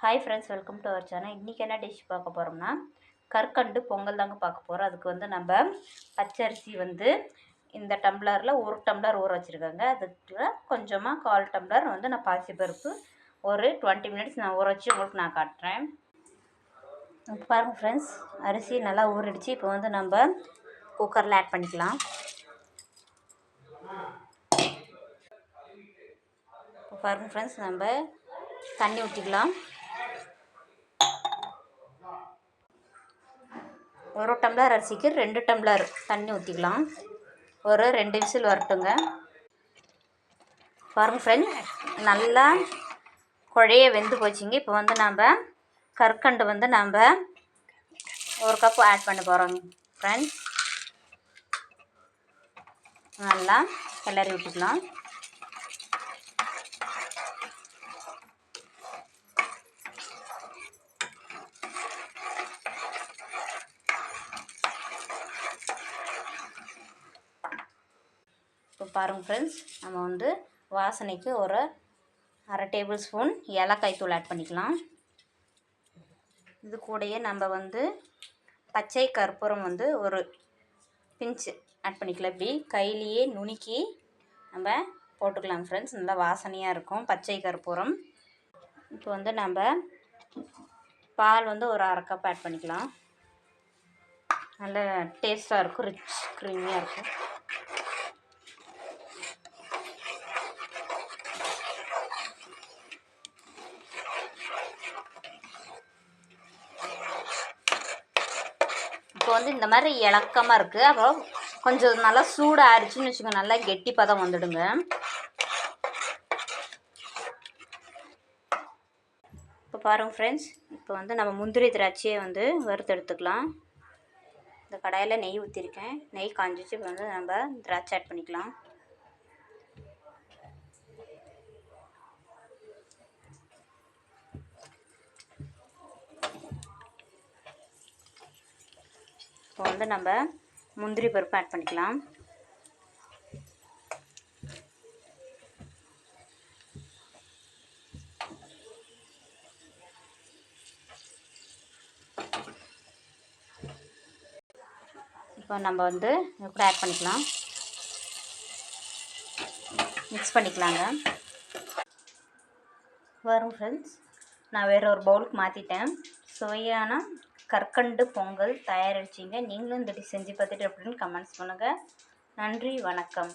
Hi friends welcome to our channel இன்றைக்கி என்ன dish பார்க்க போகிறோம்னா கற்கண்டு பொங்கல் தாங்க பார்க்க போகிறோம் அதுக்கு வந்து நம்ம பச்சரிசி வந்து இந்த டம்ளரில் ஒரு டம்ளர் ஊற வச்சுருக்காங்க. அதுக்குள்ள கொஞ்சமாக கால் டம்ளர் வந்து நான் பாசிப்பருப்பு ஒரு டுவெண்ட்டி மினிட்ஸ் நான் ஊற வச்சு உங்களுக்கு நான் காட்டுறேன். பாருங்கள் ஃப்ரெண்ட்ஸ் அரிசி நல்லா ஊறிடுச்சு. இப்போ வந்து நம்ம குக்கரில் ஆட் பண்ணிக்கலாம். இப்போ பாருங்கள் ஃப்ரெண்ட்ஸ் நம்ம தண்ணி ஊற்றிக்கலாம் ஒரு டம்ளர் அரிசிக்கு ரெண்டு டம்ளர் தண்ணி ஊற்றிக்கலாம் ஒரு ரெண்டு விசில் வரட்டுங்க. பாருங்கள் ஃப்ரெண்ட்ஸ் நல்லா குழைய வெந்து போச்சுங்க. இப்போ வந்து நாம் கற்கண்டு வந்து நாம் ஒரு கப் ஆட் பண்ண போகிறோம் ஃப்ரெண்ட்ஸ் நல்லா கிளறி விட்டுக்கலாம் பாருங்கள் ஃப்ரெண்ட்ஸ் நம்ம வந்து வாசனைக்கு ஒரு அரை டேபிள் ஸ்பூன் ஏலக்காய் தூள் ஆட் பண்ணிக்கலாம். இது கூடயே நம்ம வந்து பச்சை கற்பூரம் வந்து ஒரு பிஞ்சு ஆட் பண்ணிக்கலாம். இப்படி கையிலேயே நுணுக்கி நம்ம போட்டுக்கலாம் ஃப்ரெண்ட்ஸ் நல்லா வாசனையாக இருக்கும் பச்சை கற்பூரம். இப்போ வந்து நம்ம பால் வந்து ஒரு அரை கப் ஆட் பண்ணிக்கலாம். நல்ல டேஸ்ட்டாக இருக்கும் ரிச் க்ரீமியாக இருக்கும். இப்போ வந்து இந்த மாதிரி இலக்கமாக இருக்குது அப்புறம் கொஞ்சம் நல்லா சூடாக ஆயிடுச்சுன்னு வச்சுக்கோங்க. நல்லா கெட்டி பதம் வந்துடுங்க. இப்போ பாருங்கள் ஃப்ரெண்ட்ஸ் இப்போ வந்து நம்ம முந்திரி திராட்சையை வந்து வறுத்து எடுத்துக்கலாம் இந்த கடாயில் நெய் ஊற்றிருக்கேன் நெய் காஞ்சிச்சு. இப்போ வந்து நம்ம திராட்சை ஆட் பண்ணிக்கலாம். இப்போ வந்து நம்ம முந்திரி பருப்பு ஆட் பண்ணிக்கலாம். இப்போ நம்ம வந்து இது கூட ஆட் பண்ணிக்கலாம். மிக்ஸ் பண்ணிக்கலாங்க. வரும் ஃப்ரெண்ட்ஸ் நான் வேறு ஒரு பவுலுக்கு மாற்றிட்டேன் சுவையான கற்கண்டு பொங்கல் தயாரிச்சிங்க. நீங்களும் இந்த செஞ்சு பார்த்துட்டு அப்படின்னு கமெண்ட்ஸ் பண்ணுங்கள் நன்றி வணக்கம்.